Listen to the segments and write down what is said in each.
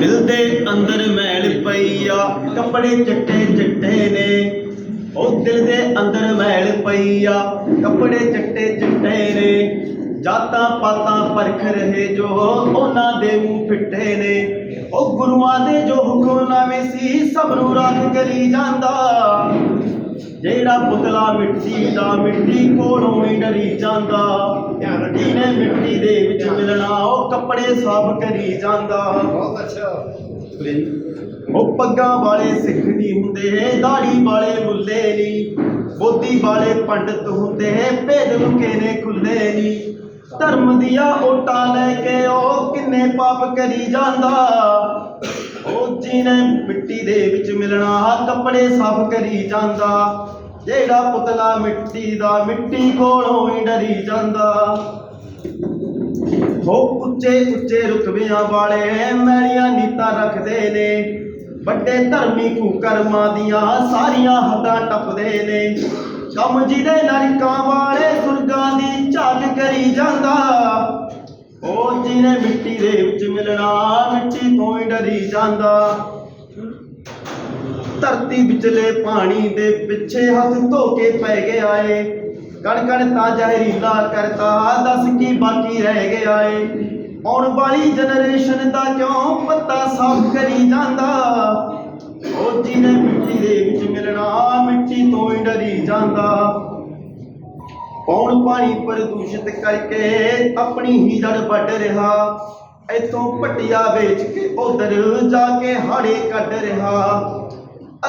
ਦਿਲ ਦੇ ਅੰਦਰ ਮੈਲ ਪਈ ਆ ਕੱਪੜੇ ਚਿੱਟੇ ਚਿੱਟੇ ਨੇ। ਉਹ ਦਿਲ ਦੇ ਅੰਦਰ ਮੈਲ ਪਈ ਆ ਕੱਪੜੇ ਚਿੱਟੇ ਚਿੱਟੇ ਨੇ। ਜਾਤਾਂ ਪਾਤਾਂ ਪਰਖ ਰਹੇ ਜੋ ਉਹਨਾਂ ਦੇ ਮੂੰਹ ਫਿੱਟੇ ਨੇ। ਉਹ ਗੁਰੂਆਂ ਦੇ ਜੋ ਹੁਕਮਨਾਮੇ ਸੀ, ਸਭ ਨੂੰ ਰੱਖ ਕਰੀ ਜਾਂਦਾ। ਜਿਹੜਾ ਪੁਤਲਾ ਮਿੱਟੀ ਦਾ ਮਿੱਟੀ ਕੋਲੋਂ ਹੀ ਡਰੀ ਜਾਂਦਾ। ਜਿਹਨੇ ਮਿੱਟੀ ਦੇ ਵਿੱਚ ਮਿਲਣਾ ਉਹ ਕੱਪੜੇ ਸਾਫ਼ ਕਰੀ ਜਾਂਦਾ। ਬਹੁਤ ਅੱਛਾ। ਉਹ ਪੱਗਾਂ ਵਾਲੇ ਸਿੱਖ ਨਹੀਂ ਹੁੰਦੇ ਦਾੜੀ ਵਾਲੇ ਮੁੱਲੇ ਨਹੀਂ। ਬੋਧੀ ਵਾਲੇ ਪੰਡਤ ਹੁੰਦੇ ਭੇਦ ਲੁਕੇ ਨੇ ਖੁੱਲੇ ਨਹੀਂ। ਧਰਮ ਦੀਆਂ ਓਟਾਂ ਲੈ ਕੇ ਉਹ ਕਿੰਨੇ ਪਾਪ ਕਰੀ ਜਾਂਦਾ। ਉਹ ਜਿਹਨੇ ਮਿੱਟੀ ਦੇ ਵਿੱਚ ਮਿਲਣਾ ਕੱਪੜੇ ਸਾਫ਼ ਕਰੀ ਜਾਂਦਾ। ਜਿਹੜਾ ਪੁਤਲਾ ਮਿੱਟੀ ਦਾ, ਮਿੱਟੀ ਕੋਲੋਂ ਹੀ ਡਰੀ ਜਾਂਦਾ। ਉਹ ਉੱਚੇ ਉੱਚੇ ਰੁਤਬਿਆਂ ਵਾਲੇ ਮੈਲੀਆਂ ਨੀਤਾਂ ਰੱਖਦੇ ਨੇ। ਵੱਡੇ ਧਰਮੀ ਕੁਕਰਮਾਂ ਦੀਆਂ ਸਾਰੀਆਂ ਹੱਦਾਂ ਟੱਪਦੇ ਨੇ। ਕੰਮ ਜਿਹਦੇ ਨਰਕਾਂ ਵਾਲੇ ਸੁਰਗਾਂ ਦੀ ਝਾਕ ਕਰੀ ਜਾਂਦਾ। ਉਹ ਜਿਹਨੇ ਮਿੱਟੀ ਦੇ ਵਿੱਚ ਮਿਲਣਾ, ਮਿੱਟੀ ਤੋਂ ਹੀ ਡਰੀ ਜਾਂਦਾ। ਧਰਤੀ ਵਿਚਲੇ ਪਾਣੀ ਦੇ ਪਿੱਛੇ ਹੱਥ ਧੋ ਕੇ ਪੈ ਗਿਆ ਏ ਕਣ ਕਣ ਤਾਂ ਜ਼ਹਿਰੀਲਾ ਕਰਤਾ, ਦੱਸ ਕੀ ਬਾਕੀ ਰਹਿ ਗਿਆ ਏ ਆਉਣ ਵਾਲੀ ਜਨਰੇਸ਼ਨ ਦਾ ਕਿਉਂ ਪੱਤਾ ਸਾਫ਼ ਕਰੀ ਜਾਂਦਾ? ਉਹ ਜਿਹਨੇ ਮਿੱਟੀ ਦੇ ਵਿੱਚ ਮਿਲਣਾ, ਮਿੱਟੀ ਤੋਂ ਹੀ ਡਰੀ ਜਾਂਦਾ। ਪੌਣ ਪਾਣੀ ਪ੍ਰਦੂਸ਼ਿਤ ਕਰਕੇ ਆਪਣੀ ਹੀ ਜੜ ਵੱਢ ਰਿਹਾ? ਇਥੋਂ ਪਟਿਆ ਵੇਚ ਕੇ ਉਧਰ ਜਾ ਕੇ ਹਾੜੇ ਕੱਢ ਰਿਹਾ।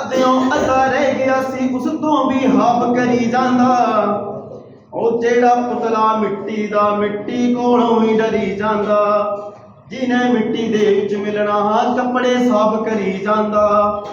ਅੱਧਿਓਂ ਅੱਧਾ ਰਹਿ ਗਿਆ ਸੀ, ਉਸ ਤੋਂ ਵੀ ਹਾਬ ਕਰੀ ਜਾਂਦਾ। ਉਹ ਜਿਹੜਾ ਪੁਤਲਾ ਮਿੱਟੀ ਦਾ ਮਿੱਟੀ ਕੋਲੋਂ ਹੀ ਡਰੀ ਜਾਂਦਾ। ਜਿਹਨੇ ਮਿੱਟੀ ਦੇ ਵਿੱਚ ਮਿਲਣਾ, ਕੱਪੜੇ ਸਾਫ਼ ਕਰੀ ਜਾਂਦਾ।